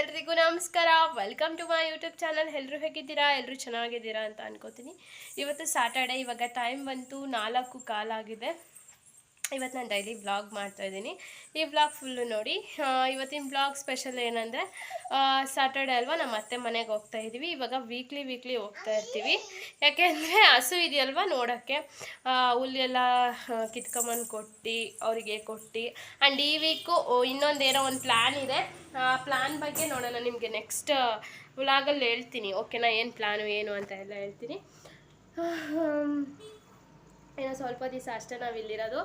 ಎಲ್ರಿಗೂ ನಮಸ್ಕಾರ. Welcome to my YouTube channel ಎಲ್ಲರೂ ಹೇಗಿದ್ದೀರಾ? ಎಲ್ಲರೂ ಚೆನ್ನಾಗಿದ್ದೀರಾ ಅಂತ ಅನ್ಕೋತೀನಿ. ಇವತ್ತು ಸ್ಯಾಟರ್ಡೇ ಇವಾಗ ಟೈಮ್ ಬಂತು. ನಾಲ್ಕು ಕಾಲಾಗಿದೆ ಇವತ್ತು ನಾನು ಡೈಲಿ ವ್ಲಾಗ್ ಮಾಡ್ತಾ ಇದ್ದೀನಿ. ಈ ವ್ಲಾಗ್ ಫುಲ್ಲು ನೋಡಿ ಇವತ್ತಿನ ವ್ಲಾಗ್ ಸ್ಪೆಷಲ್ ಏನಂದರೆ ಸ್ಯಾಟರ್ಡೆ ಅಲ್ವಾ ನಮ್ಮ ಅತ್ತೆ ಮನೆಗೆ ಹೋಗ್ತಾ ಇದ್ದೀವಿ ಇವಾಗ ವೀಕ್ಲಿ ವೀಕ್ಲಿ ಹೋಗ್ತಾ ಇರ್ತೀವಿ. ಯಾಕೆಂದರೆ ಹಸು ಇದೆಯಲ್ವಾ ನೋಡೋಕ್ಕೆ. ಹುಲ್ಲೆಲ್ಲ ಕಿತ್ಕೊಂಬಂದು ಕೊಟ್ಟು, ಅವರಿಗೆ ಕೊಟ್ಟು. ಆ್ಯಂಡ್ ಈ ವೀಕು ಇನ್ನೊಂದೇನೋ ಒಂದು ಪ್ಲ್ಯಾನ್ ಇದೆ. ಆ ಪ್ಲ್ಯಾನ್ ಬಗ್ಗೆ ನೋಡೋಣ ನಿಮಗೆ ನೆಕ್ಸ್ಟ್ ವ್ಲಾಗಲ್ಲಿ ಹೇಳ್ತೀನಿ. ಓಕೆನಾ ಏನು ಪ್ಲ್ಯಾನು ಏನು ಅಂತ ಎಲ್ಲ ಹೇಳ್ತೀನಿ. ಏನೋ ಸ್ವಲ್ಪ ದಿವಸ ಅಷ್ಟೇ ನಾವು ಇಲ್ಲಿರೋದು.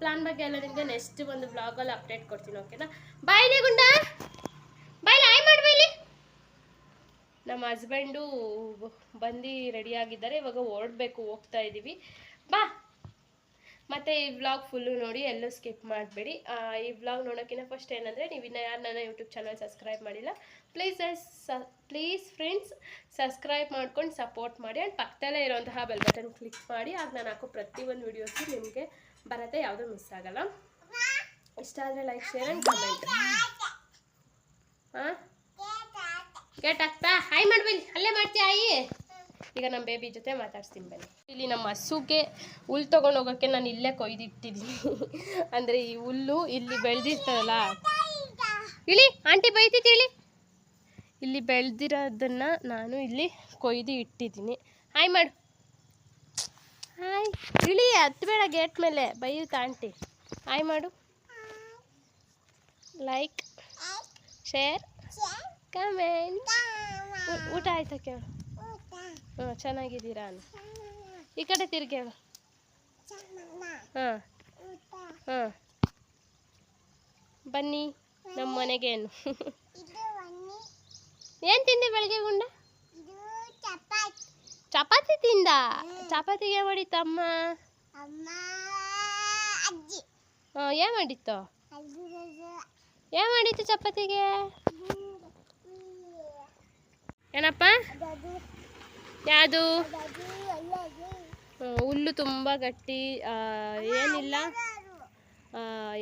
ಪ್ಲಾನ್ ಬಗ್ಗೆ ಎಲ್ಲ ನಿಮಗೆ ನೆಕ್ಸ್ಟ್ ಒಂದು ಬ್ಲಾಗಲ್ಲಿ ಅಪ್ಡೇಟ್ ಕೊಡ್ತೀನಿ ಓಕೆನಾ ಬಾಯ್ಲಿ ಗುಂಡ. ಬಾಯ್ಲಿ ಆಯ್ ಇಲ್ಲಿ? ನಮ್ಮ ಹಸ್ಬೆಂಡು ಬಂದು ರೆಡಿಯಾಗಿದ್ದಾರೆ ಇವಾಗ ಹೊರಡಬೇಕು ಹೋಗ್ತಾ ಇದ್ದೀವಿ ಬಾ. ಮತ್ತು ಈ ವ್ಲಾಗ್ ಫುಲ್ಲು ನೋಡಿ ಎಲ್ಲೂ ಸ್ಕಿಪ್ ಮಾಡಬೇಡಿ. ಈ ವ್ಲಾಗ್ ನೋಡೋಕ್ಕಿಂತ ಫಸ್ಟ್ ಏನಂದರೆ ನೀವು ಇನ್ನೂ ಯಾರು ನನ್ನ ಯೂಟ್ಯೂಬ್ ಚಾನಲ್ ಸಬ್ಸ್ಕ್ರೈಬ್ ಮಾಡಿಲ್ಲ ಪ್ಲೀಸ್ ಪ್ಲೀಸ್ ಫ್ರೆಂಡ್ಸ್ ಸಬ್ಸ್ಕ್ರೈಬ್ ಮಾಡ್ಕೊಂಡು ಸಪೋರ್ಟ್ ಮಾಡಿ ಆ್ಯಂಡ್ ಪಕ್ಕದಲ್ಲೇ ಇರೋಂತಹ ಬೆಲ್ ಬಟನ್ ಕ್ಲಿಕ್ ಮಾಡಿ ಆಗ ನಾನು ಹಾಕೋ ಪ್ರತಿಯೊಂದು ವೀಡಿಯೋಸು ನಿಮಗೆ ಬರತ್ತೆ ಯಾವುದೂ ಮಿಸ್ ಆಗಲ್ಲ. ಇಷ್ಟ ಆದರೆ ಲೈಕ್ ಶೇರ್ ಆ್ಯಂಡ್ ಕಮೆಂಟ್ ಹಾಂ ಗೇಟ್ ಆಗ್ತಾ ಹಾಯ್ ಮಾಡ್ಬೇಡಿ ಅಲ್ಲೇ ಮಾಡ್ತೀಯ ಆಯಿ? ಈಗ ನಮ್ಮ ಬೇಬಿ ಜೊತೆ ಮಾತಾಡ್ಸ್ತೀನಿ ಬನ್ನಿ. ಇಲ್ಲಿ ನಮ್ಮ ಹಸುಗೆ ಹುಲ್ ತೊಗೊಂಡು ಹೋಗೋಕ್ಕೆ ನಾನು ಇಲ್ಲೇ ಕೊಯ್ದಿಟ್ಟಿದ್ದೀನಿ ಅಂದರೆ ಈ ಹುಲ್ಲು ಇಲ್ಲಿ ಬೆಳೆದಿರ್ತದಲ್ಲ? ಇಳಿ, ಆಂಟಿ ಬೈತಿತ್ತು ಇಳಿ? ಇಲ್ಲಿ ಬೆಳೆದಿರೋದನ್ನು ನಾನು ಇಲ್ಲಿ ಕೊಯ್ದು ಇಟ್ಟಿದ್ದೀನಿ. ಹಾಯ್ ಮಾಡು. ಹಾಯ್ ಇಳಿ ಹತ್ತಬೇಡ ಗೇಟ್ ಮೇಲೆ. ಬೈಯುತ್ತ ಆಂಟಿ. ಹಾಯ್ ಮಾಡು. ಲೈಕ್ ಶೇರ್ ಕಮೆಂಟ್ ಊಟ ಆಯ್ತಾ ಕೇಳು. ಹಾಂ ಚೆನ್ನಾಗಿದ್ದೀರಾ ಈ ಕಡೆ ತಿರ್ಗೇಳು ಹಾಂ ಹಾಂ ಬನ್ನಿ, ನಮ್ಮ ಮನೆಗೇನು ಏನು ತಿಂದೆ ಬೆಳಗ್ಗೆ ಗುಂಡ? ಚಪಾತಿ ತಿಂದ? ಚಪಾತಿಗೆ ಮಾಡಿತ್ತಮ್ಮ ಹಾಂ ಏನು ಮಾಡಿತ್ತು? ಏನು ಮಾಡಿತ್ತು ಚಪಾತಿಗೆ? ಏನಪ್ಪ? ಯಾವುದು ಹುಲ್ಲು ತುಂಬ ಗಟ್ಟಿ ಏನಿಲ್ಲ.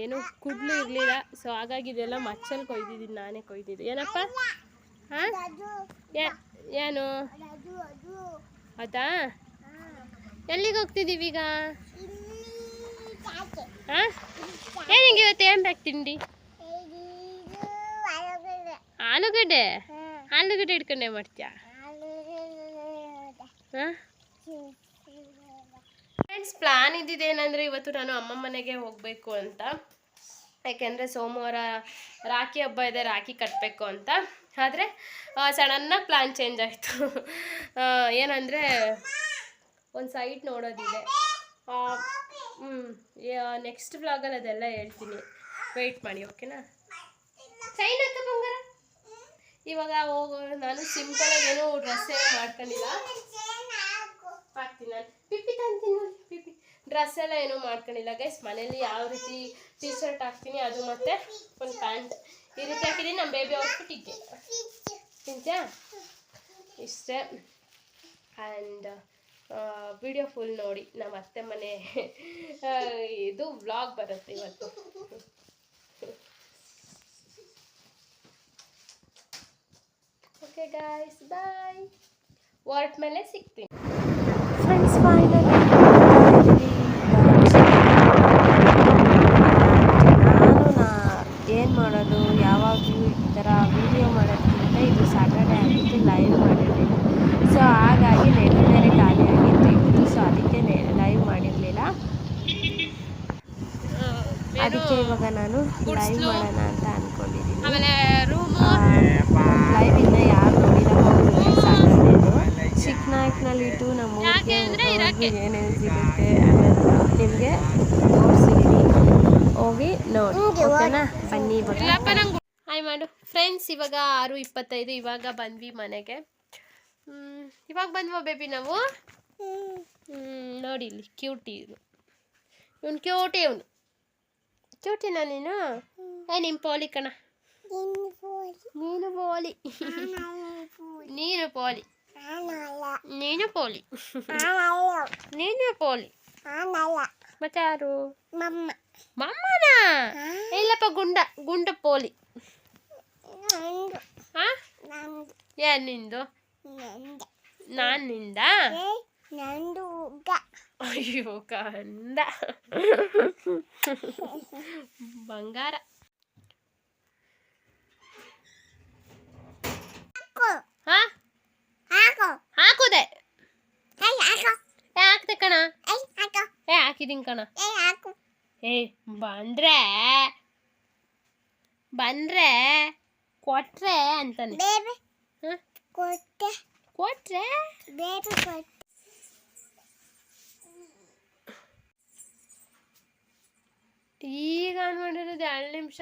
ಏನು ಕುಡ್ಲು ಇರಲಿಲ್ಲ. ಸೊ ಹಾಗಾಗಿ ಇದೆಲ್ಲ ಮಚ್ಚಲ್ಲಿ ಕೊಯ್ದಿದ್ದೀನಿ ನಾನೇ ಕೊಯ್ದಿದ್ದು. ಏನಪ್ಪ? ಹಾಂ? ಏನು? ಅದಾ. ಎಲ್ಲಿಗೆ ಹೋಗ್ತಿದ್ದೀವಿ ಈಗ? ಹಾಂ? ಏನಿಗೆ ಇವತ್ತು? ಏನು ಬೇಕು ತಿಂಡಿ? ಆಲೂಗಡ್ಡೆ. ಆಲೂಗಡ್ಡೆ? ಇಟ್ಕೊಂಡೆ ಮಾಡ್ತೀಯಾ? ಫ್ರೆಂಡ್ಸ್ ಪ್ಲಾನ್ ಇದ್ದಿದ್ದೇನೆಂದರೆ ಇವತ್ತು ನಾನು ಅಮ್ಮ ಮನೆಗೆ ಹೋಗಬೇಕು ಅಂತ. ಯಾಕೆಂದರೆ ಸೋಮವಾರ ರಾಖಿ ಹಬ್ಬ ಇದೆ, ರಾಖಿ ಕಟ್ಟಬೇಕು ಅಂತ. ಆದರೆ ಸಡನ್ನಾಗಿ ಪ್ಲ್ಯಾನ್ ಚೇಂಜ್ ಆಯಿತು. ಏನಂದರೆ ಒಂದು ಸೈಟ್ ನೋಡೋದಿದೆ. ಹ್ಞೂ ನೆಕ್ಸ್ಟ್ ವ್ಲಾಗಲ್ಲಿ ಅದೆಲ್ಲ ಹೇಳ್ತೀನಿ. ವೆಯ್ಟ್ ಮಾಡಿ ಓಕೆನಾ ಸೈನ್ ಅಂತ ಬಂಗಾರ. ಇವಾಗ ಹೋಗೋ, ನಾನು ಸಿಂಪಲಾಗಿ ಏನೋ ಡ್ರೆಸ್ ಮಾಡ್ಕೊಂಡಿಲ್ಲ. ಹಾಕ್ತೀನಿ ನಾನು. ಪಿಪಿ ತಂತೀನಿ ನೋಡಿ ಪಿಪ್ಪಿ ಡ್ರೆಸ್ ಎಲ್ಲ ಏನೂ ಮಾಡ್ಕೊಂಡಿಲ್ಲ ಗೈಸ್ ಮನೇಲಿ ಯಾವ ರೀತಿ ಟೀ ಶರ್ಟ್ ಹಾಕ್ತೀನಿ, ಅದು ಮತ್ತೆ ಒಂದು ಪ್ಯಾಂಟ್. ಈ ರೀತಿ ಹಾಕಿದ್ದೀನಿ, ನಮ್ಮ ಬೇಬಿ ಔಟ್ಫಿಟ್ ಫುಟ್ಟಿಗೆ ತಿಂತ್ಯಾ? ಇಷ್ಟೇ. ಆ್ಯಂಡ್ ವಿಡಿಯೋ ಫುಲ್ ನೋಡಿ. ನಮ್ಮ ಅತ್ತೆ ಮನೆ ಇದು ವ್ಲಾಗ್ ಬರುತ್ತೆ ಇವತ್ತು. ಓಕೆ ಗಾಯ್ಸ್ ಬಾಯ್ ವರ್ಟ್ ಮೇಲೆ ಸಿಗ್ತೀನಿ. ಫ್ರೆಂಡ್ಸ್ ಫೈನಲಿ ನಾನು ನಾ ಏನು ಮಾಡೋದು ಯಾವಾಗಲೂ ಈ ಥರ ವೀಡಿಯೋ ಮಾಡೋದಕ್ಕಿಂತ ಇದು ಸ್ಯಾಟರ್ಡೆ ಆಗಿತ್ತು ಲೈವ್ ಮಾಡಿರಲಿಲ್ಲ ಸೊ ಹಾಗಾಗಿ ನೆಟ್ ಬೇರೆ ಖಾಲಿ ಆಗಿತ್ತು ಇವತ್ತು ಸೊ ಅದಕ್ಕೆ ಲೈವ್ ಮಾಡಿರಲಿಲ್ಲ ಅದಕ್ಕೆ ಇವಾಗ ನಾನು ಲೈವ್ ಮಾಡೋಣ ಅಂತ ಅಂದ್ಕೊಂಡಿದ್ದೀನಿ ಆಮೇಲೆ ರೂಮು ಲೈವ್ ಇನ್ನು ಯಾರು ನೋಡಿಲ್ಲ ಹೋಗಿ ಸ್ಯಾಟರ್ಡೇದು ಚಿಕ್ಕನಾಯಕನಲ್ಲಿಟ್ಟು ನಮ್ಮ ಊರಿಗೆ ಏನೇನು ಸಿಗುತ್ತೆ ಅನ್ನೋದನ್ನ ನಿಮಗೆ ತೋರಿಸಿದ್ದೀನಿ ಹೋಗಿ ನೋಡಿ ಓಕೆನಾ? ಬನ್ನಿ ಹಾಯ್ ಮಾಡು. ಫ್ರೆಂಡ್ಸ್ ಇವಾಗ ಆರು ಇಪ್ಪತ್ತೈದು ಇವಾಗ ಬಂದ್ವಿ ಮನೆಗೆ. ಹ್ಮ್, ಇವಾಗ ಬಂದ್ವ ಬೇಬಿ ನಾವು? ಹ್ಮ್, ನೋಡಿ ಇಲ್ಲಿ ಕ್ಯೂಟಿ ಇವನು ಇವನು ಕ್ಯೂಟಿ ಇವನು. ಕ್ಯೂಟಿನ ನೀನು? ಏ ನಿಮ್ಮ ಪೋಲಿ ಕಣ. ನೀನು ಪೋಲಿ. ನೀನು ಪೋಲಿ. ನೀನು ಪೋಲಿ ನೀನು ಪೋಲಿ ಮತ್ತೆ ಯಾರು ಮಮ್ಮನ ಇಲ್ಲಪ್ಪ ಗುಂಡ ಗುಂಡ ಪೋಲಿ ಏನ್ ನಿಂದು ನಾನ್ನಿಂದ ಅಯ್ಯೋ ಕಂದ ಬಂಗಾರ ಹಾ ಹಾಕುದೆ. ಏ ಹಾಕ್ದೆ ಕಣ. ಏ ಹಾಕಿದೀನಿ ಕಣ. ಏ ಬಂದ್ರೆ ಬಂದ್ರೆ ಕೊಟ್ರೆ ಅಂತಾನೆ. ಹ? ಕೊಟ್ರೆ. ಈಗ ನೋಡಿರೋದು ಎರಡು ನಿಮಿಷ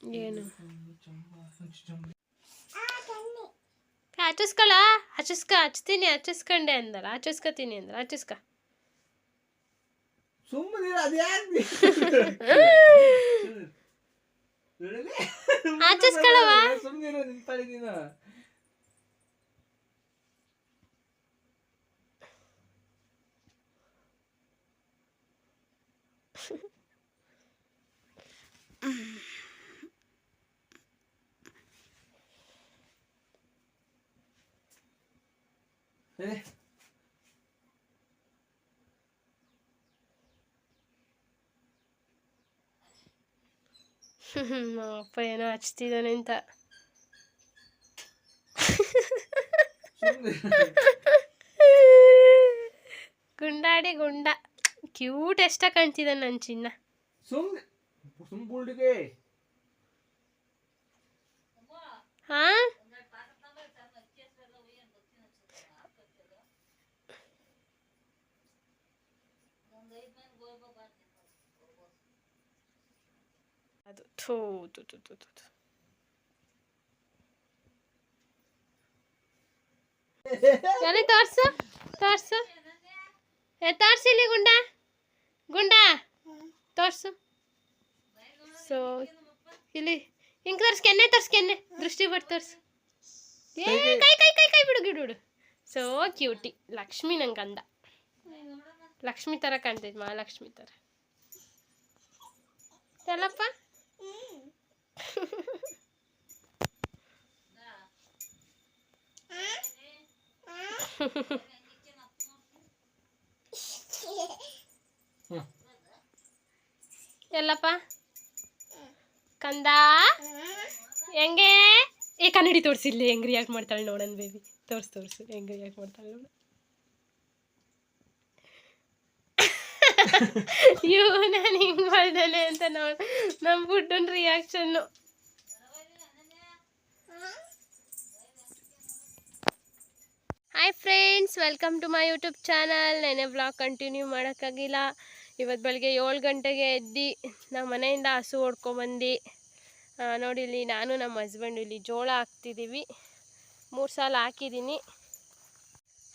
ಏನು ಹಚ್ಚಿಸ್ಕೊಳ? ಹಚ್ಚಿಸ್ಕ ಹಚ್ತೀನಿ ಹಚ್ಚಿಸ್ಕೊಂಡೆ ಅಂದಲ್ಲ ಹಚ್ಚಿಸ್ಕೊತೀನಿ ಅಂದ್ರೆ ಹಚ್ಚಿಸ್ಕ. ಸುಮ್ಮನೆ ಹಚ್ಚಿಸ್ಕೊಳವ ಸುಮ್ಮನೆ ಅಪ್ಪ ಏನೋ ಹಚ್ತಿದ್ದಾನೆ ಅಂತ. ಗುಂಡಾಡಿ ಗುಂಡ. ಕ್ಯೂಟ್ ಎಷ್ಟ ಕಾಣ್ತಿದ್ದಾನೆ ನನ್ನ ಚಿನ್ನ. ಸುಮ್ಮನೆ ಸುಮ್ ಬುಲ್ಡಿಗೆ ಹಾ ಅದು ಥೂ ತು ತು ತು ತು. ಎಲ್ಲಿ ತೋರ್ಸು? ತೋರ್ಸು. ಏ ತೋರ್ಸಿಲಿ ಗುಂಡ. ಗುಂಡ. ತೋರ್ಸು. ಸೊ ಇಲ್ಲಿ ಹಿಂಗೆ ತೋರ್ಸ್ ಕೆನ್ನೆ ತೋರ್ಸ್ ಕೆನ್ನೆ. ದೃಷ್ಟಿ ಬಿಟ್ಟು ತೋರ್ಸು. ಏ ಕೈ ಕೈ ಕೈ ಕೈ ಬಿಡು ಗಿಡು ಸೊ ಕ್ಯೂಟಿ ಲಕ್ಷ್ಮಿ ನಂಗೆ ಅಂದ. ಲಕ್ಷ್ಮಿ ಥರ ಕಾಣ್ತೈತೆ ಮಹಾಲಕ್ಷ್ಮಿ ಥರ ಎಲ್ಲಪ್ಪ ಎಲ್ಲಪ್ಪ? ಕಂದ? ಹೆಂಗೆ? ಏ, ಕನ್ನಡಿ ತೋರಿಸಿಲ್ಲ ಹೆಂಗ್ ರಿಯಾಕ್ಟ್ ಮಾಡ್ತಾಳೆ ನೋಡನ್ ಬೇಬಿ ತೋರ್ಸು ತೋರ್ಸು ಹೆಂಗ್ ರಿಯಾಕ್ಟ್ ಮಾಡ್ತಾಳೆ ನೋಡ. ಅಯ್ಯೋ ನಾನು ಹಿಂಗೆ ಮಾಡ್ದಾನೆ ಅಂತ ನೋಡು. ನಮ್ಮ ಫುಡ್ಡನ್ reaction hi friends welcome to my YouTube channel ನೆನೆ ಬ್ಲಾಗ್ ಕಂಟಿನ್ಯೂ ಮಾಡೋಕ್ಕಾಗಿಲ್ಲ. ಇವತ್ತು ಬೆಳಗ್ಗೆ ಏಳು ಗಂಟೆಗೆ ಎದ್ದು ನಮ್ಮ ಮನೆಯಿಂದ ಹಸು ಹೊಡ್ಕೊಬಂದು ನೋಡಿ ಇಲ್ಲಿ ನಾನು ನಮ್ಮ ಹಸ್ಬೆಂಡು ಇಲ್ಲಿ ಜೋಳ ಹಾಕ್ತಿದ್ದೀವಿ ಮೂರು ಸಲ ಹಾಕಿದ್ದೀನಿ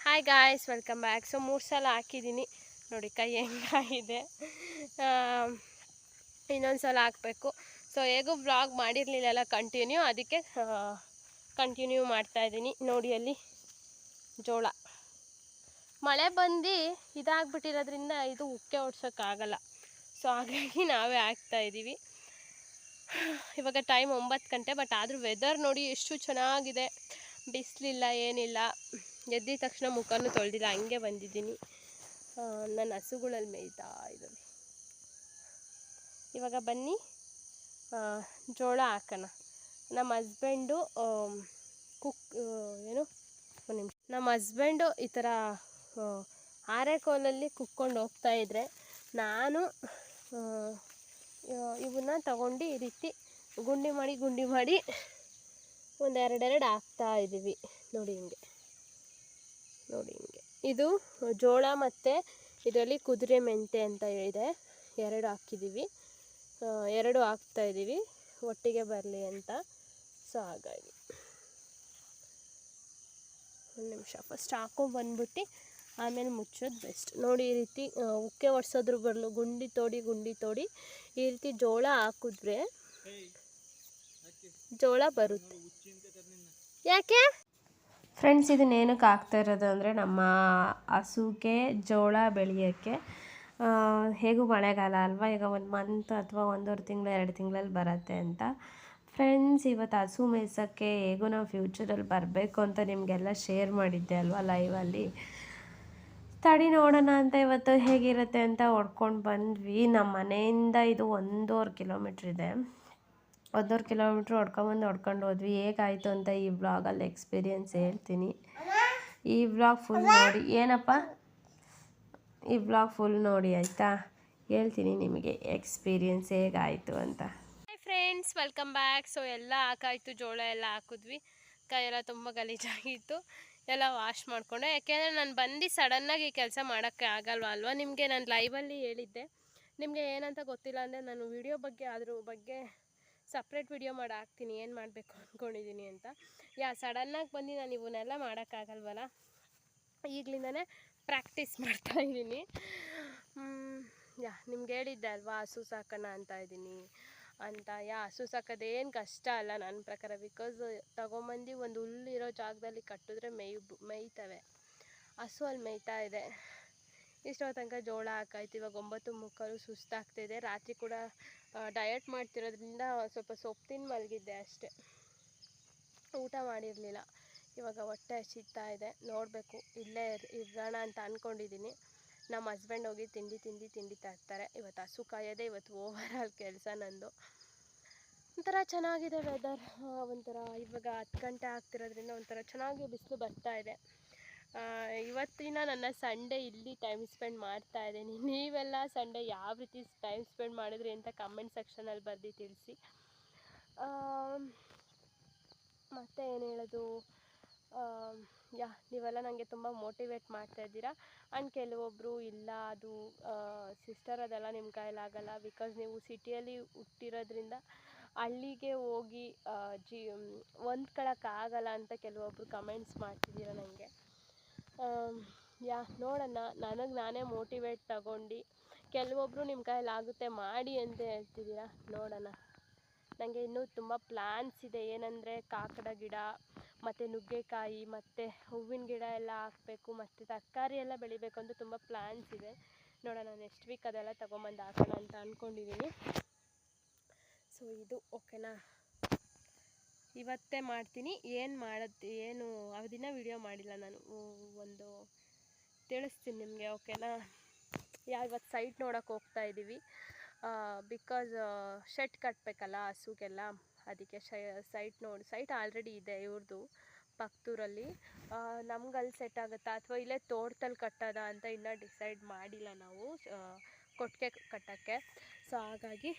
hi guys welcome back so ಮೂರು ಸಲ ಹಾಕಿದ್ದೀನಿ ನೋಡಿ ಕೈ ಹೆಂಗಾಗಿದೆ. ಇನ್ನೊಂದು ಸಲ ಹಾಕಬೇಕು. ಸೊ ಹೇಗೂ ಬ್ಲಾಗ್ ಮಾಡಿರಲಿಲ್ಲ ಕಂಟಿನ್ಯೂ ಅದಕ್ಕೆ ಕಂಟಿನ್ಯೂ ಮಾಡ್ತಾಯಿದ್ದೀನಿ ನೋಡಿ ಅಲ್ಲಿ. ಜೋಳ. ಮಳೆ ಬಂದು ಇದಾಗ್ಬಿಟ್ಟಿರೋದ್ರಿಂದ ಇದು ಉಕ್ಕೆ ಓಡ್ಸೋಕ್ಕಾಗಲ್ಲ. ಸೊ ಹಾಗಾಗಿ ನಾವೇ ಹಾಕ್ತಾ ಇದ್ದೀವಿ ಇವಾಗ ಟೈಮ್ ಒಂಬತ್ತು ಗಂಟೆ ಬಟ್ ಆದರೂ ವೆದರ್ ನೋಡಿ ಎಷ್ಟು ಚೆನ್ನಾಗಿದೆ. ಬಿಸಿಲಿಲ್ಲ, ಏನಿಲ್ಲ. ಎದ್ದಿದ ತಕ್ಷಣ ಮುಖನೂ ತೊಳೆದಿಲ್ಲ, ಹಂಗೆ ಬಂದಿದ್ದೀನಿ. ನನ್ನ ಹಸುಗಳಲ್ಲಿ ಮೇಯ್ತಾ ಇದ್ದಾವೆ. ಇವಾಗ ಬನ್ನಿ. ಜೋಳ ಹಾಕೋಣ. ನಮ್ಮ ಹಸ್ಬೆಂಡು ಕುಕ್ ಏನು? ಒಂದು ನಿಮಿಷ ನಮ್ಮ ಹಸ್ಬೆಂಡು ಈ ಥರ ಆರೆ ಆರೆಕೋಲಲ್ಲಿ ಕುಕ್ಕೊಂಡು ಹೋಗ್ತಾ ಇದ್ರೆ ನಾನು ಇವನ್ನ ತಗೊಂಡು ಈ ರೀತಿ ಗುಂಡಿ ಮಾಡಿ ಗುಂಡಿ ಮಾಡಿ ಒಂದು ಎರಡೆರಡು ಹಾಕ್ತಾ ಇದ್ದೀವಿ. ನೋಡಿ ಹಿಂಗೆ. ನೋಡಿ ಹಿಂಗೆ. ಇದು ಜೋಳ ಮತ್ತು ಇದರಲ್ಲಿ ಕುದುರೆ ಮೆಂತೆ ಅಂತ ಇದೆ. ಎರಡು ಹಾಕಿದ್ದೀವಿ. ಎರಡು ಹಾಕ್ತಾ ಇದ್ದೀವಿ. ಒಟ್ಟಿಗೆ ಬರಲಿ ಅಂತ. ಸೊ ಹಾಗಾಗಿ. ಒಂದು ನಿಮಿಷ. ಫಸ್ಟ್ ಹಾಕೊಂಬಂದ್ಬಿಟ್ಟು ಆಮೇಲೆ ಮುಚ್ಚೋದು ಬೆಸ್ಟ್ ನೋಡಿ ಈ ರೀತಿ ಉಕ್ಕೆ ಒಡ್ಸೋದ್ರ ಬರಲು, ಗುಂಡಿ ತೋಡಿ ಗುಂಡಿ ತೋಡಿ ಈ ರೀತಿ ಜೋಳ ಹಾಕಿದ್ರೆ ಜೋಳ ಬರುತ್ತೆ. ಯಾಕೆ? ಫ್ರೆಂಡ್ಸ್ ಇದನ್ನೇನಕ್ಕೆ ಆಗ್ತಾ ಇರೋದು ಅಂದರೆ ನಮ್ಮ ಹಸುಗೆ ಜೋಳ ಬೆಳೆಯೋಕ್ಕೆ ಹೇಗೂ ಮಳೆಗಾಲ ಅಲ್ವಾ? ಈಗ ಒಂದು ಮಂತ್ ಅಥವಾ ಒಂದೂವರೆ ತಿಂಗಳು, ಎರಡು ತಿಂಗಳಲ್ಲಿ ಬರುತ್ತೆ ಅಂತ. ಫ್ರೆಂಡ್ಸ್ ಇವತ್ತು ಹಸು ಮೇಯ್ಸೋಕ್ಕೆ ಹೇಗೂ ನಾವು ಫ್ಯೂಚರಲ್ಲಿ ಬರಬೇಕು ಅಂತ ನಿಮಗೆಲ್ಲ ಶೇರ್ ಮಾಡಿದ್ದೆ ಅಲ್ವಾ ಲೈವಲ್ಲಿ ತಡಿ ನೋಡೋಣ ಅಂತ ಇವತ್ತು ಹೇಗಿರುತ್ತೆ ಅಂತ ಹೊಡ್ಕೊಂಡು ಬಂದ್ವಿ. ನಮ್ಮ ಮನೆಯಿಂದ ಇದು ಒಂದೂವರೆ ಕಿಲೋಮೀಟ್ರ್ ಇದೆ. ಒಂದೂವರೆ ಕಿಲೋಮೀಟ್ರ್ ಹೊಡ್ಕೊಂಬಂದು ಹೊಡ್ಕೊಂಡು ಹೋದ್ವಿ. ಹೇಗಾಯಿತು ಅಂತ ಈ ಬ್ಲಾಗಲ್ಲಿ ಎಕ್ಸ್ಪೀರಿಯನ್ಸ್ ಹೇಳ್ತೀನಿ. ಈ ಬ್ಲಾಗ್ ಫುಲ್ ನೋಡಿ, ಏನಪ್ಪ? ಈ ಬ್ಲಾಗ್ ಫುಲ್ ನೋಡಿ ಆಯಿತಾ? ಹೇಳ್ತೀನಿ ನಿಮಗೆ ಎಕ್ಸ್ಪೀರಿಯನ್ಸ್ ಹೇಗಾಯಿತು ಅಂತ. ಫ್ರೆಂಡ್ಸ್ ವೆಲ್ಕಮ್ ಬ್ಯಾಕ್ ಸೊ ಎಲ್ಲ ಹಾಕಾಯ್ತು, ಜೋಳ ಎಲ್ಲ ಹಾಕಿದ್ವಿ. ಕೈ ಎಲ್ಲ ತುಂಬ ಗಲೀಜಾಗಿತ್ತು. ಎಲ್ಲ ವಾಶ್ ಮಾಡಿಕೊಂಡೆ. ಯಾಕೆಂದರೆ ನಾನು ಬಂದು ಸಡನ್ನಾಗಿ ಕೆಲಸ ಮಾಡೋಕ್ಕೆ ಆಗಲ್ವ ಅಲ್ವಾ? ನಿಮಗೆ ನಾನು ಲೈವಲ್ಲಿ ಹೇಳಿದ್ದೆ. ನಿಮಗೆ ಏನಂತ ಗೊತ್ತಿಲ್ಲ ಅಂದರೆ ನಾನು ವಿಡಿಯೋ ಬಗ್ಗೆ ಅದ್ರ ಬಗ್ಗೆ ಸಪ್ರೇಟ್ ವಿಡಿಯೋ ಮಾಡಿ ಹಾಕ್ತೀನಿ. ಏನು ಮಾಡಬೇಕು ಅಂದ್ಕೊಂಡಿದ್ದೀನಿ ಅಂತ. ಯಾ ಸಡನ್ನಾಗಿ ಬಂದು ನಾನು ಇವನ್ನೆಲ್ಲ ಮಾಡೋಕ್ಕಾಗಲ್ವಲ್ಲ ಈಗಲಿಂದನೇ ಪ್ರಾಕ್ಟೀಸ್ ಮಾಡ್ತಾ ಇದ್ದೀನಿ ಯಾ, ನಿಮ್ಗೆ ಹೇಳಿದ್ದೆ ಅಲ್ವಾ? ಹಸು ಸಾಕೋಣ ಅಂತ ಇದ್ದೀನಿ ಅಂತ. ಯಾ ಹಸು ಸಾಕೋದೇನು ಕಷ್ಟ ಅಲ್ಲ ನನ್ನ ಪ್ರಕಾರ ಬಿಕಾಸ್ ತಗೊಂಬಂದು ಒಂದು ಹುಲ್ಲಿರೋ ಜಾಗದಲ್ಲಿ ಕಟ್ಟಿದ್ರೆ ಮೇಯ್, ಮೇಯ್ತವೆ. ಹಸು ಅಲ್ಲಿ ಮೇಯ್ತಾ ಇದೆ. ಇಷ್ಟೋ ತನಕ ಜೋಳ ಹಾಕಾಯ್ತು. ಇವಾಗ ಒಂಬತ್ತು ಮುಕ್ಕಾಲು ಸುಸ್ತಾಗ್ತಿದೆ. ರಾತ್ರಿ ಕೂಡ ಡಯಟ್ ಮಾಡ್ತಿರೋದ್ರಿಂದ ಸ್ವಲ್ಪ ಸೊಪ್ಪು ತಿಂದು ಮಲಗಿದ್ದೆ ಅಷ್ಟೇ. ಊಟ ಮಾಡಿರಲಿಲ್ಲ. ಇವಾಗ ಹೊಟ್ಟೆ ಹಸಿತಾ ಇದೆ. ನೋಡಬೇಕು, ಇಲ್ಲೇ ಇರ್- ಇರೋಣ ಅಂತ ಅಂದ್ಕೊಂಡಿದ್ದೀನಿ ನಮ್ಮ ಹಸ್ಬೆಂಡ್ ಹೋಗಿ ತಿಂಡಿ ತಿಂಡಿ ತಿಂಡಿ ತರ್ತಾರೆ. ಇವತ್ತು ಹಸು ಕಾಯೋದೆ, ಇವತ್ತು ಓವರ್ ಆಲ್ ಕೆಲಸ ನಂದು. ಒಂಥರ ಚೆನ್ನಾಗಿದೆ ವೆದರ್ ಒಂಥರ ಇವಾಗ ಹತ್ತು ಗಂಟೆ ಆಗ್ತಿರೋದ್ರಿಂದ ಒಂಥರ ಚೆನ್ನಾಗಿ ಬಿಸಿಲು ಬರ್ತಾ ಇದೆ. ಇವತ್ತಿನ ನನ್ನ ಸಂಡೇ ಇಲ್ಲಿ ಟೈಮ್ ಸ್ಪೆಂಡ್ ಮಾಡ್ತಾ ಇದ್ದೀನಿ. ನೀವೆಲ್ಲ ಸಂಡೇ ಯಾವ ರೀತಿ ಟೈಮ್ ಸ್ಪೆಂಡ್ ಮಾಡಿದ್ರಿ ಅಂತ ಕಮೆಂಟ್ ಸೆಕ್ಷನಲ್ಲಿ ಬರೆದು ತಿಳಿಸಿ. ಮತ್ತು ಏನು ಹೇಳೋದು? ಯಾ, ನೀವೆಲ್ಲ ನನಗೆ ತುಂಬ ಮೋಟಿವೇಟ್ ಮಾಡ್ತಾ ಇದ್ದೀರಾ. ಆ್ಯಂಡ್ ಕೆಲವೊಬ್ಬರು ಇಲ್ಲ, ಅದು ಸಿಸ್ಟರ್ ಅದೆಲ್ಲ ನಿಮ್ಮ ಕೈಲಾಗಲ್ಲ ಬಿಕಾಸ್ ನೀವು ಸಿಟಿಯಲ್ಲಿ ಹುಟ್ಟಿರೋದ್ರಿಂದ ಹಳ್ಳಿಗೆ ಹೋಗಿ ಜೀ ಹೊಂದ್ಕೊಳಕ್ಕಾಗಲ್ಲ ಅಂತ ಕೆಲವೊಬ್ಬರು ಕಮೆಂಟ್ಸ್ ಮಾಡ್ತಿದ್ದೀರ ನನಗೆ ಯಾ ನೋಡೋಣ ನನಗೆ ನಾನೇ ಮೋಟಿವೇಟ್ ತಗೊಂಡು ಕೆಲವೊಬ್ಬರು ನಿಮ್ಮ ಕೈಲಾಗುತ್ತೆ ಮಾಡಿ ಅಂತ ಹೇಳ್ತಿದ್ದೀರಾ. ನೋಡೋಣ ನನಗೆ ಇನ್ನೂ ತುಂಬ ಪ್ಲ್ಯಾನ್ಸ್ ಇದೆ. ಏನಂದರೆ ಕಾಕಡ ಗಿಡ, ಮತ್ತು ನುಗ್ಗೆಕಾಯಿ, ಮತ್ತು ಹೂವಿನ ಗಿಡ ಎಲ್ಲ ಹಾಕಬೇಕು, ಮತ್ತು ತರಕಾರಿ ಎಲ್ಲ ಬೆಳಿಬೇಕು ಅಂತ ತುಂಬ ಪ್ಲ್ಯಾನ್ಸ್ ಇದೆ. ನೋಡೋಣ ನೆಕ್ಸ್ಟ್ ವೀಕ್ ಅದೆಲ್ಲ ತೊಗೊಂಬಂದು ಹಾಕೋಣ ಅಂತ ಅಂದ್ಕೊಂಡಿದ್ದೀನಿ ಸೊ ಇದು ಓಕೆನಾ ಇವತ್ತೇ ಮಾಡ್ತೀನಿ. ಏನು ಮಾಡೋದು, ಏನು ದಿನ ವಿಡಿಯೋ ಮಾಡಿಲ್ಲ ನಾನು. ಒಂದು ತಿಳಿಸ್ತೀನಿ ನಿಮಗೆ ಓಕೆನಾ ಯಾ, ಇವತ್ತು ಸೈಟ್ ನೋಡೋಕೆ ಹೋಗ್ತಾ ಇದ್ದೀವಿ ಬಿಕಾಸ್ ಶೆಡ್ ಕಟ್ಟಬೇಕಲ್ಲ ಹಸುಗೆಲ್ಲ, ಅದಕ್ಕೆ ಶೈ ಸೈಟ್ ನೋಡಿ ಸೈಟ್ ಆಲ್ರೆಡಿ ಇದೆ ಇವ್ರದ್ದು ಪಕ್ತೂರಲ್ಲಿ ನಮ್ಗೆ ಅಲ್ಲಿ ಸೆಟ್ ಆಗುತ್ತಾ? ಅಥವಾ ಇಲ್ಲೇ ತೋಟದಲ್ಲಿ ಕಟ್ಟೋದ ಅಂತ ಇನ್ನೂ ಡಿಸೈಡ್ ಮಾಡಿಲ್ಲ ನಾವು ಕೊಟ್ಟಿಗೆ ಕಟ್ಟೋಕ್ಕೆ. ಸೊ ಹಾಗಾಗಿ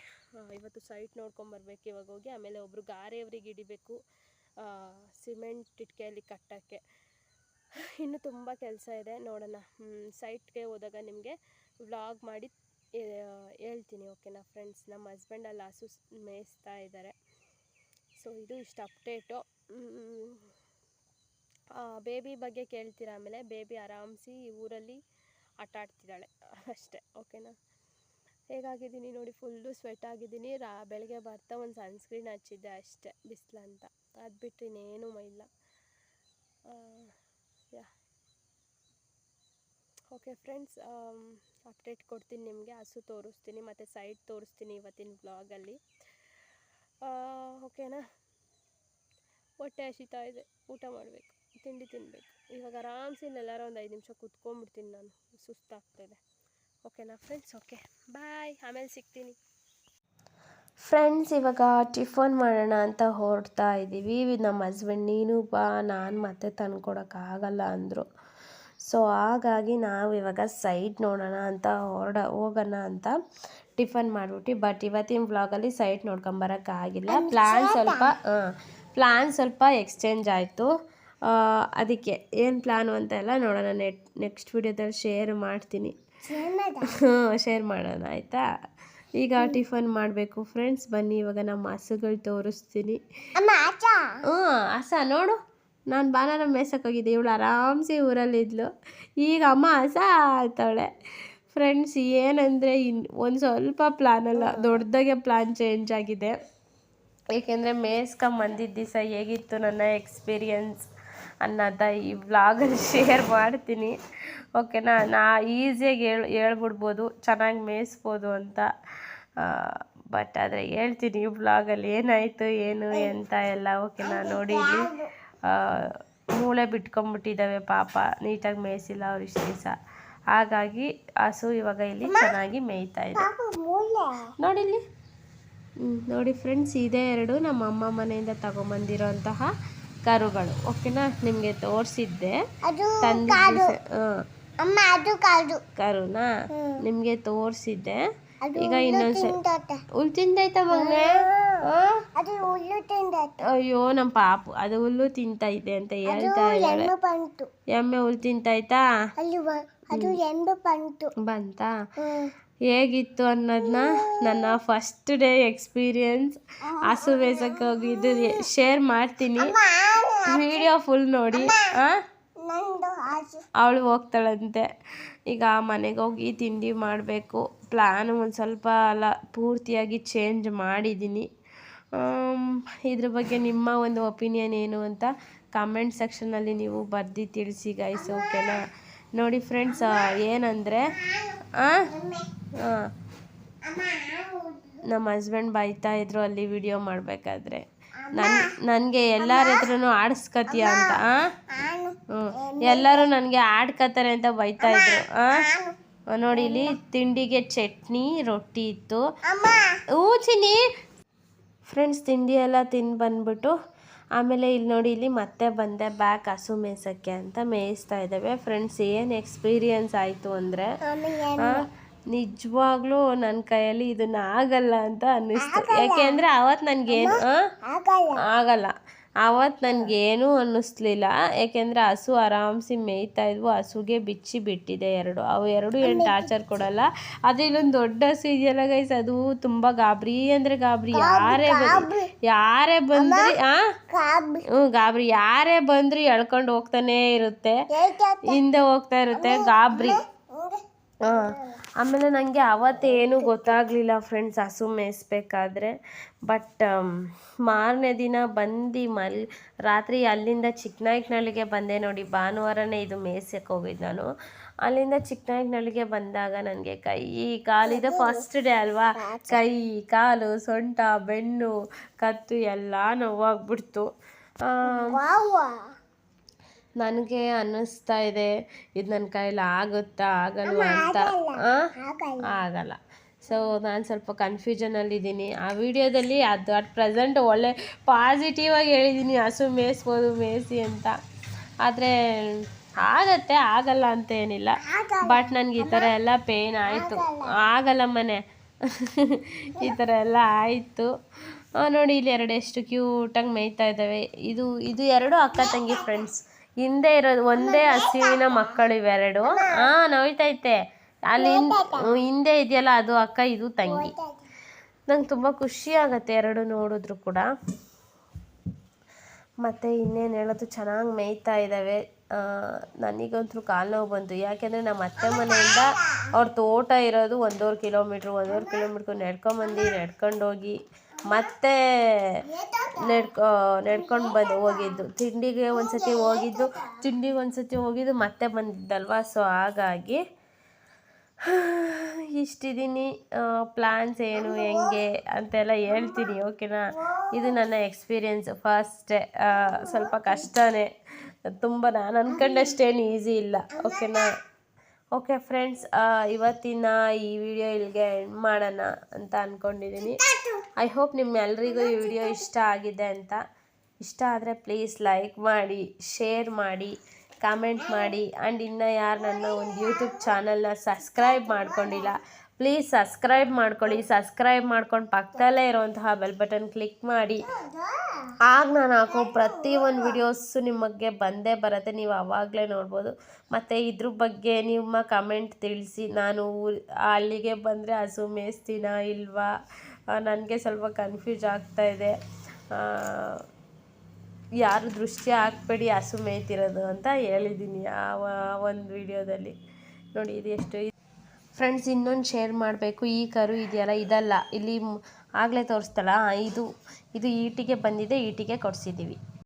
ಇವತ್ತು ಸೈಟ್ ನೋಡ್ಕೊಂಬರ್ಬೇಕು ಇವಾಗ ಹೋಗಿ. ಆಮೇಲೆ ಒಬ್ಬರು ಗಾರೆಯವ್ರಿಗೆ ಹಿಡಿಬೇಕು ಸಿಮೆಂಟ್ ಇಟ್ಕೆಯಲ್ಲಿ ಕಟ್ಟೋಕ್ಕೆ. ಇನ್ನೂ ತುಂಬ ಕೆಲಸ ಇದೆ, ನೋಡೋಣ. ಸೈಟ್ಗೆ ಹೋದಾಗ ನಿಮಗೆ ವ್ಲಾಗ್ ಮಾಡಿ ಹೇಳ್ತೀನಿ ಓಕೆನಾ ಫ್ರೆಂಡ್ಸ್ ನಮ್ಮ ಹಸ್ಬೆಂಡಲ್ಲಿ ಹಸು ಮೇಯಿಸ್ತಾ ಇದ್ದಾರೆ ಸೊ ಇದು ಇಷ್ಟು ಅಪ್ಡೇಟು ಬೇಬಿ ಬಗ್ಗೆ ಕೇಳ್ತೀರ ಆಮೇಲೆ? ಬೇಬಿ ಆರಾಮ್ಸಿ ಊರಲ್ಲಿ ಆಟ ಆಡ್ತಿದ್ದಾಳೆ. ಅಷ್ಟೇ ಓಕೆನಾ ಹೇಗಾಗಿದ್ದೀನಿ ನೋಡಿ ಫುಲ್ಲು ಸ್ವೆಟ್ ಆಗಿದ್ದೀನಿ. ರಾ, ಬೆಳಗ್ಗೆ ಬರ್ತಾ ಒಂದು ಸನ್ಸ್ಕ್ರೀನ್ ಹಚ್ಚಿದ್ದೆ ಅಷ್ಟೇ ಬಿಸಿಲು ಅಂತ ಅದು ಬಿಟ್ಟರೆ ಇನ್ನೇನೂ ಇಲ್ಲ. ಯಾ ಓಕೆ ಫ್ರೆಂಡ್ಸ್ ಅಪ್ಡೇಟ್ ಕೊಡ್ತೀನಿ ನಿಮಗೆ. ಹಸು ತೋರಿಸ್ತೀನಿ, ಮತ್ತು ಸೈಡ್ ತೋರಿಸ್ತೀನಿ ಇವತ್ತಿನ ಬ್ಲಾಗಲ್ಲಿ ಓಕೆನಾ ಹೊಟ್ಟೆ ಹಸಿತಾ ಇದೆ. ಊಟ ಮಾಡಬೇಕು, ತಿಂಡಿ ತಿನ್ನಬೇಕು ಇವಾಗ ಆರಾಮ್ಸೆ ಎಲ್ಲರೂ ಒಂದು ಐದು ನಿಮಿಷ ಕುತ್ಕೊಂಡ್ಬಿಡ್ತೀನಿ ನಾನು. ಸುಸ್ತಾಗ್ತಾಯಿದೆ ಓಕೆನಾ ಫ್ರೆಂಡ್ಸ್ ಓಕೆ ಬಾಯ್ ಆಮೇಲೆ ಸಿಗ್ತೀನಿ. ಫ್ರೆಂಡ್ಸ್ ಇವಾಗ ಟಿಫನ್ ಮಾಡೋಣ ಅಂತ ಹೊರಡ್ತಾ ಇದ್ದೀವಿ ನಮ್ಮ ಹಸ್ಬೆಂಡ್ ನೀನು ಬಾ, ನಾನು ಮತ್ತೆ ತಂದ್ಕೊಡೋಕ್ಕಾಗಲ್ಲ ಅಂದರು. ಸೊ ಹಾಗಾಗಿ ನಾವು ಇವಾಗ ಸೈಟ್ ನೋಡೋಣ ಅಂತ ಹೊರಡ ಹೋಗೋಣ ಅಂತ ಟಿಫನ್ ಮಾಡಿಬಿಟ್ಟು ಬಟ್ ಇವತ್ತಿನ ಬ್ಲಾಗಲ್ಲಿ ಸೈಟ್ ನೋಡ್ಕೊಂಬರೋಕ್ಕಾಗಿಲ್ಲ ಪ್ಲ್ಯಾನ್ ಸ್ವಲ್ಪ ಪ್ಲ್ಯಾನ್ ಸ್ವಲ್ಪ ಎಕ್ಸ್ಚೇಂಜ್ ಆಯಿತು. ಅದಕ್ಕೆ ಏನು ಪ್ಲ್ಯಾನು ಅಂತ ಎಲ್ಲ ನೋಡೋಣ. ನೆಟ್ ನೆಕ್ಸ್ಟ್ ವಿಡಿಯೋದಲ್ಲಿ ಶೇರ್ ಮಾಡ್ತೀನಿ. ಹ್ಞೂ ಶೇರ್ ಮಾಡೋಣ ಆಯಿತಾ? ಈಗ ಟಿಫನ್ ಮಾಡಬೇಕು. ಫ್ರೆಂಡ್ಸ್ ಬನ್ನಿ ಇವಾಗ ನಮ್ಮ ಹಸುಗಳು ತೋರಿಸ್ತೀನಿ. ಹ್ಞೂ ಹಸ ನೋಡು. ನಾನು ಭಾನುವಾರ ಮೇಯ್ಸಕ್ಕೆ ಹೋಗಿದ್ದೆ. ಇವಳು ಆರಾಮ್ಸೆ ಊರಲ್ಲಿದ್ಲು ಈಗ ಅಮ್ಮ ಹಸ ಆಯ್ತಾಳೆ ಫ್ರೆಂಡ್ಸ್ ಏನಂದರೆ ಇನ್ ಒಂದು ಸ್ವಲ್ಪ ಪ್ಲ್ಯಾನಲ್ಲ ದೊಡ್ಡದಾಗೆ ಪ್ಲ್ಯಾನ್ ಚೇಂಜ್ ಆಗಿದೆ. ಏಕೆಂದರೆ ಬಂದಿದ್ದ ದಿವಸ ಹೇಗಿತ್ತು ನನ್ನ ಎಕ್ಸ್ಪೀರಿಯನ್ಸ್ ಅನ್ನೋದ ಈ ವ್ಲಾಗಲ್ಲಿ ಶೇರ್ ಮಾಡ್ತೀನಿ. ಓಕೆನಾ ನಾ ಈಸಿಯಾಗಿ ಹೇಳ್ ಹೇಳ್ಬಿಡ್ಬೋದು. ಚೆನ್ನಾಗಿ ಮೇಯಿಸ್ಬೋದು ಅಂತ. ಬಟ್ ಆದರೆ ಹೇಳ್ತೀನಿ ಈ ವ್ಲಾಗಲ್ಲಿ ಏನಾಯಿತು ಏನು ಎಂತ ಎಲ್ಲ. ಓಕೆನಾ ನೋಡಿ ಇಲ್ಲಿ ಮೂಳೆ ಬಿಟ್ಕೊಂಡ್ಬಿಟ್ಟಿದ್ದಾವೆ ಪಾಪ ನೀಟಾಗಿ ಮೇಯಿಸಿಲ್ಲ ಅವ್ರು ಇಷ್ಟು ದಿವಸ. ಹಾಗಾಗಿ ಹಸು ಇವಾಗ ಇಲ್ಲಿ ಚೆನ್ನಾಗಿ ಮೇಯ್ತಾ ಇದೆ. ನೋಡಿ ಇಲ್ಲಿ. ನೋಡಿ ಫ್ರೆಂಡ್ಸ್ ಇದೇ ಎರಡು ನಮ್ಮ ಅಮ್ಮ ಮನೆಯಿಂದ ತಗೊಂಬಂದಿರೋಂತಹ ಕರುಗಳು. ಓಕೆನಾ ನಿಮಗೆ ತೋರಿಸಿದ್ದೆ. ಕರುನಾ? ನಿಮಗೆ ತೋರಿಸಿದ್ದೆ. ಈಗ ಇನ್ನೊಂದ್ಸಲ ಹುಲ್ ತಿಂದೈತ. ಮಗನೆ? ಅದು ಹುಲ್ಲು ಅಯ್ಯೋ ನಮ್ಮ ಪಾಪು ಅದು ಹುಲ್ಲು ಇದೆ ಅಂತ ಹೇಳ್ತಾ ಇದ್ದಾಳೆ ಎಣ್ಣೆ ಬಂತು. ಎಮ್ಮೆ ಹುಲ್ಲು ತಿಂತಾಯ್ತಾ ಅಲ್ಲಿ ಬ- ಅದು ಬಂತು. ಬಂತಾ? ಹೇಗಿತ್ತು ಅನ್ನೋದನ್ನ ನನ್ನ ಫಸ್ಟ್ ಡೇ ಎಕ್ಸ್ಪೀರಿಯನ್ಸ್ ಹಸು ಬೇಸಕ್ಕೆ ಹೋಗಿದ್ದು ಶೇರ್ ಮಾಡ್ತೀನಿ. ವಿಡಿಯೋ ಫುಲ್ ನೋಡಿ. ಆ? ನಂದು ಆಸು ಅವಳು ಹೋಗ್ತಾಳಂತೆ. ಈಗ ಮನೆಗೆ ಹೋಗಿ ತಿಂಡಿ ಮಾಡಬೇಕು. ಪ್ಲ್ಯಾನ್ ಒಂದು ಸ್ವಲ್ಪ ಅಲ್ಲ ಪೂರ್ತಿಯಾಗಿ ಚೇಂಜ್ ಮಾಡಿದ್ದೀನಿ ಇದ್ರ ಬಗ್ಗೆ ನಿಮ್ಮ ಒಂದು ಒಪಿನಿಯನ್ ಏನು ಅಂತ ಕಾಮೆಂಟ್ ಸೆಕ್ಷನಲ್ಲಿ ನೀವು ಬರ್ದು ತಿಳಿಸಿ ಗೈಸ್ ಓಕೆನಾ ನೋಡಿ ಫ್ರೆಂಡ್ಸ್ ಏನಂದರೆ ಹಾಂ ನಮ್ಮ ಹಸ್ಬೆಂಡ್ ಬೈತಾ ಇದ್ರು ಅಲ್ಲಿ ವಿಡಿಯೋ ಮಾಡಬೇಕಾದ್ರೆ. ನನ್ನ ನನಗೆ ಎಲ್ಲರ ಹತ್ರನೂ ಆಡಿಸ್ಕತೀಯ ಅಂತ ಆ? ಹ್ಞೂ ಎಲ್ಲರೂ ನನಗೆ ಆಡ್ಕತಾರೆ ಅಂತ ಬೈತಾ ಇದ್ರು? ನೋಡಿ ಇಲ್ಲಿ ತಿಂಡಿಗೆ ಚಟ್ನಿ ರೊಟ್ಟಿ ಇತ್ತು. ಊಚಿನಿ ಚಿನ್ನಿ! ಫ್ರೆಂಡ್ಸ್ ತಿಂಡಿ ಎಲ್ಲ ತಿಂದು ಬಂದ್ಬಿಟ್ಟು ಆಮೇಲೆ ಇಲ್ಲಿ ನೋಡಿ ಇಲ್ಲಿ ಮತ್ತೆ ಬಂದೆ ಬ್ಯಾಕ್ ಹಸು ಮೇಯ್ಸೋಕ್ಕೆ ಅಂತ ಮೇಯಿಸ್ತಾ ಇದ್ದಾವೆ. ಫ್ರೆಂಡ್ಸ್ ಏನು ಎಕ್ಸ್ಪೀರಿಯನ್ಸ್ ಆಯಿತು ಅಂದರೆ ನಿಜವಾಗ್ಲೂ ನನ್ನ ಕೈಯಲ್ಲಿ ಇದನ್ನ ಆಗಲ್ಲ ಅಂತ ಅನ್ನಿಸ್ತು. ಯಾಕೆಂದರೆ ಅವತ್ತು ನನಗೇನು ಆಗಲ್ಲ. ಆವತ್ತು ನನಗೇನೂ ಅನ್ನಿಸ್ಲಿಲ್ಲ. ಯಾಕೆಂದರೆ ಹಸು ಆರಾಮ್ಸಿ ಮೇಯ್ತಾ ಇದ್ವು. ಹಸುಗೆ ಬಿಚ್ಚಿ ಬಿಟ್ಟಿದೆ ಎರಡು. ಅವು ಎರಡು ಏನು ಟಾರ್ಚರ್ ಕೊಡಲ್ಲ. ಆದರೆ ಇಲ್ಲೊಂದು ದೊಡ್ಡ ಹಸು ಇದೆಯಲ್ಲ ಗೈಸ್ ಅದು ತುಂಬ ಗಾಬರಿ. ಅಂದರೆ ಗಾಬರಿ ಯಾರೇ ಬಂದು ಯಾರೇ ಬಂದ್ರಿ ಹ್ಞೂ ಗಾಬರಿ. ಯಾರೇ ಬಂದ್ರಿ ಎಳ್ಕೊಂಡು ಹೋಗ್ತಾನೇ ಇರುತ್ತೆ. ಹಿಂದೆ ಹೋಗ್ತಾ ಇರುತ್ತೆ. ಗಾಬರಿ. ಹಾಂ. ಆಮೇಲೆ ನನಗೆ ಆವತ್ತೇನು ಗೊತ್ತಾಗಲಿಲ್ಲ ಫ್ರೆಂಡ್ಸ್ ಹಸು ಮೇಯಿಸ್ಬೇಕಾದ್ರೆ. ಬಟ್ ಮಾರನೇ ದಿನ ಬಂದು ಮಲ್, ರಾತ್ರಿ ಅಲ್ಲಿಂದ ಚಿಕ್ಕನಾಯಕನಹಳ್ಳಿಗೆ ಬಂದೆ ನೋಡಿ. ಭಾನುವಾರನೇ ಇದು ಮೇಯ್ಸಕ್ಕೆ ಹೋಗಿದ್ದು ನಾನು. ಅಲ್ಲಿಂದ ಚಿಕ್ಕನಾಯಕನಹಳ್ಳಿಗೆ ಬಂದಾಗ ನನಗೆ ಕೈ ಕಾಲಿದೆ ಫಸ್ಟ್ ಡೇ ಅಲ್ವಾ? ಕೈ, ಕಾಲು, ಸೊಂಟ, ಬೆನ್ನು, ಕತ್ತು ಎಲ್ಲ ನೋವಾಗ್ಬಿಡ್ತು. ನನಗೆ ಅನ್ನಿಸ್ತಾ ಇದೆ. ಇದು ನನ್ನ ಕೈಲಿ ಆಗುತ್ತಾ? ಆಗಲ್ಲ ಅಂತ. ಆಗಲ್ಲ. ಸೊ ನಾನು ಸ್ವಲ್ಪ ಕನ್ಫ್ಯೂಷನಲ್ಲಿದ್ದೀನಿ ಆ ವಿಡಿಯೋದಲ್ಲಿ ಅದು ಅಟ್ ಪ್ರೆಸೆಂಟ್ ಒಳ್ಳೆ ಪಾಸಿಟಿವ್ ಆಗಿ ಹೇಳಿದ್ದೀನಿ ಹಸು ಮೇಯಿಸ್ಬೋದು ಮೇಯಿಸಿ ಅಂತ. ಆದರೆ ಆಗತ್ತೆ ಆಗಲ್ಲ ಅಂತ ಏನಿಲ್ಲ. ಬಟ್ ನನಗೆ ಈ ಥರ ಎಲ್ಲ ಪೇನ್ ಆಯಿತು. ಆಗಲ್ಲ. ಮನೆ. ಈ ಥರ ಎಲ್ಲ ಆಯಿತು. ನೋಡಿ ಇಲ್ಲಿ ಎರಡು ಎಷ್ಟು ಕ್ಯೂಟಾಗಿ ಮೇಯ್ತಾ ಇದ್ದಾವೆ. ಇದು ಇದು ಎರಡು ಅಕ್ಕ ತಂಗಿ ಫ್ರೆಂಡ್ಸ್ ಹಿಂದೆ ಇರೋದು ಒಂದೇ ಹಸುವಿನ ಮಕ್ಕಳು ಇವೆರಡು ಹಾಂ ನೋಯ್ತೈತೆ ಅಲ್ಲಿ ಹಿಂದೆ ಇದೆಯಲ್ಲ ಅದು ಅಕ್ಕ ಇದು ತಂಗಿ. ನಂಗೆ ತುಂಬ ಖುಷಿ ಆಗತ್ತೆ ಎರಡು ನೋಡಿದ್ರು ಕೂಡ. ಮತ್ತೆ ಇನ್ನೇನು ಹೇಳೋದು? ಚೆನ್ನಾಗಿ ಮೇಯ್ತಾ ಇದ್ದಾವೆ ನನಗಂತೂ ಕಾಲು ನೋವು ಬಂತು. ಯಾಕೆಂದರೆ ನಮ್ಮ ಅತ್ತೆ ಮನೆಯಿಂದ ಅವ್ರ ತೋಟ ಇರೋದು ಒಂದೂವರೆ ಕಿಲೋಮೀಟ್ರ್ ಒಂದೂವರೆ ಕಿಲೋಮೀಟ್ರ್ ನಡ್ಕೊಂಬಂದು ನಡ್ಕೊಂಡೋಗಿ ಮತ್ತೆ ನಡ್ಕೊ, ನಡ್ಕೊಂಡು ಬಂದು ಹೋಗಿದ್ದು. ತಿಂಡಿಗೆ ಒಂದ್ಸತಿ ಹೋಗಿದ್ದು, ತಿಂಡಿಗೆ ಒಂದ್ಸತಿ ಹೋಗಿದ್ದು, ಮತ್ತೆ ಬಂದಿದ್ದಲ್ವ? ಸೊ ಹಾಗಾಗಿ ಇಷ್ಟಿದ್ದೀನಿ ಪ್ಲ್ಯಾನ್ಸ್ ಏನು, ಹೆಂಗೆ ಅಂತೆಲ್ಲ ಹೇಳ್ತೀನಿ ಓಕೆನಾ ಇದು ನನ್ನ ಎಕ್ಸ್ಪೀರಿಯೆನ್ಸ್ ಫಸ್ಟೇ ಸ್ವಲ್ಪ ಕಷ್ಟನೇ. ತುಂಬ, ನಾನು ಅಂದ್ಕೊಂಡಷ್ಟೇನು ಈಸಿ ಇಲ್ಲ ಓಕೆನಾ ಓಕೆ ಫ್ರೆಂಡ್ಸ್ ಇವತ್ತಿನ ಈ ವಿಡಿಯೋ ಇಲ್ಲಿಗೆ ಎಂಡ್ ಮಾಡೋಣ ಅಂತ ಅಂದ್ಕೊಂಡಿದ್ದೀನಿ ಐ ಹೋಪ್ ನಿಮ್ಮೆಲ್ಲರಿಗೂ ಈ ವಿಡಿಯೋ ಇಷ್ಟ ಆಗಿದೆ ಅಂತ. ಇಷ್ಟ ಆದರೆ ಪ್ಲೀಸ್ ಲೈಕ್ ಮಾಡಿ ಶೇರ್ ಮಾಡಿ. ಕಾಮೆಂಟ್ ಮಾಡಿ. ಆ್ಯಂಡ್ ಇನ್ನು ಯಾರು ನನ್ನ ಒಂದು ಯೂಟ್ಯೂಬ್ ಚಾನಲ್ನ ಸಬ್ಸ್ಕ್ರೈಬ್ ಮಾಡ್ಕೊಂಡಿಲ್ಲ ಪ್ಲೀಸ್ ಸಬ್ಸ್ಕ್ರೈಬ್ ಮಾಡ್ಕೊಳ್ಳಿ. ಸಬ್ಸ್ಕ್ರೈಬ್ ಮಾಡ್ಕೊಂಡು ಪಕ್ಕದಲ್ಲೇ ಇರುವಂತಹ ಬೆಲ್ ಬಟನ್ ಕ್ಲಿಕ್ ಮಾಡಿ. ಆಗ ನಾನು ಹಾಕೋ ಪ್ರತಿ ಒಂದು ವಿಡಿಯೋಸು ನಿಮಗೆ ಬಂದೇ ಬರುತ್ತೆ. ನೀವು ಆವಾಗಲೇ ನೋಡ್ಬೋದು. ಮತ್ತು ಇದ್ರ ಬಗ್ಗೆ ನಿಮ್ಮ ಕಮೆಂಟ್ ತಿಳಿಸಿ. ನಾನು ಅಲ್ಲಿಗೆ ಬಂದರೆ ಹಸು ಮೇಯಿಸ್ತೀನಾ ಇಲ್ವಾ? ನನಗೆ ಸ್ವಲ್ಪ ಕನ್ಫ್ಯೂಸ್ ಆಗ್ತಾಯಿದೆ ಯಾರು ದೃಷ್ಟಿ ಹಾಕ್ಬೇಡಿ ಹಸು ಮೇಯ್ತಿರೋದು ಅಂತ ಹೇಳಿದ್ದೀನಿ ಆ ಒಂದು ವಿಡಿಯೋದಲ್ಲಿ. ನೋಡಿ, ಇದು ಎಷ್ಟು ಫ್ರೆಂಡ್ಸ್ ಇನ್ನೊಂದು ಶೇರ್ ಮಾಡಬೇಕು. ಈ ಕರು ಇದೆಯಲ್ಲ, ಇದಲ್ಲ. ಇಲ್ಲಿ ಆಗಲೇ ತೋರಿಸ್ತಲ್ಲ ಇದು ಇದು ಈಟಿಗೆ ಬಂದಿದೆ, ಈಟಿಗೆ ಕೊಡಿಸಿದ್ದೀವಿ.